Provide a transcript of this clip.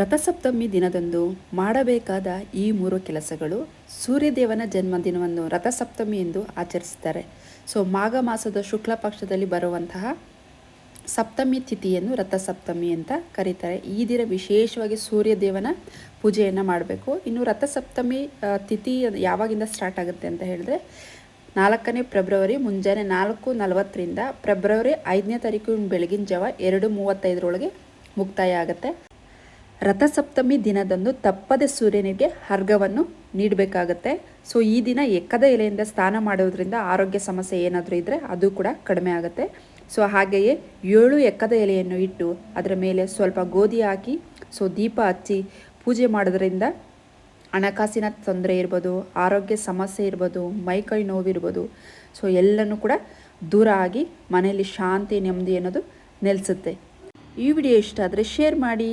ರಥಸಪ್ತಮಿ ದಿನದಂದು ಮಾಡಬೇಕಾದ ಈ ಮೂರು ಕೆಲಸಗಳು ಸೂರ್ಯದೇವನ ಜನ್ಮದಿನವನ್ನು ರಥಸಪ್ತಮಿ ಎಂದು ಆಚರಿಸುತ್ತಾರೆ. ಸೊ, ಮಾಘ ಮಾಸದ ಶುಕ್ಲ ಪಕ್ಷದಲ್ಲಿ ಬರುವಂತಹ ಸಪ್ತಮಿ ತಿಥಿಯನ್ನು ರಥಸಪ್ತಮಿ ಅಂತ ಕರೀತಾರೆ. ಈ ದಿನ ವಿಶೇಷವಾಗಿ ಸೂರ್ಯದೇವನ ಪೂಜೆಯನ್ನು ಮಾಡಬೇಕು. ಇನ್ನು ರಥಸಪ್ತಮಿ ತಿಥಿ ಯಾವಾಗಿಂದ ಸ್ಟಾರ್ಟ್ ಆಗುತ್ತೆ ಅಂತ ಹೇಳಿದ್ರೆ, ನಾಲ್ಕನೇ ಫೆಬ್ರವರಿ ಮುಂಜಾನೆ ನಾಲ್ಕು ನಲವತ್ತರಿಂದ ಫೆಬ್ರವರಿ ಐದನೇ ತಾರೀಕು ಬೆಳಗಿನ ಜಾವ ಎರಡು ಮೂವತ್ತೈದರೊಳಗೆ ಮುಕ್ತಾಯ ಆಗುತ್ತೆ. ರಥಸಪ್ತಮಿ ದಿನದಂದು ತಪ್ಪದೆ ಸೂರ್ಯನಿಗೆ ಅರ್ಘವನ್ನು ನೀಡಬೇಕಾಗತ್ತೆ. ಸೊ, ಈ ದಿನ ಎಕ್ಕದ ಎಲೆಯಿಂದ ಸ್ನಾನ ಮಾಡೋದ್ರಿಂದ ಆರೋಗ್ಯ ಸಮಸ್ಯೆ ಏನಾದರೂ ಇದ್ದರೆ ಅದು ಕೂಡ ಕಡಿಮೆ ಆಗುತ್ತೆ. ಸೊ, ಹಾಗೆಯೇ ಏಳು ಎಕ್ಕದ ಎಲೆಯನ್ನು ಇಟ್ಟು ಅದರ ಮೇಲೆ ಸ್ವಲ್ಪ ಗೋಧಿ ಹಾಕಿ, ಸೊ, ದೀಪ ಹಚ್ಚಿ ಪೂಜೆ ಮಾಡೋದ್ರಿಂದ ಹಣಕಾಸಿನ ತೊಂದರೆ ಇರ್ಬೋದು, ಆರೋಗ್ಯ ಸಮಸ್ಯೆ ಇರ್ಬೋದು ಮೈಕೈ ನೋವಿರ್ಬೋದು, ಸೊ, ಎಲ್ಲನೂ ಕೂಡ ದೂರ ಆಗಿ ಮನೆಯಲ್ಲಿ ಶಾಂತಿ ನೆಮ್ಮದಿ ಅನ್ನೋದು ನೆಲೆಸುತ್ತೆ. ಈ ವಿಡಿಯೋ ಇಷ್ಟ ಆದರೆ ಶೇರ್ ಮಾಡಿ.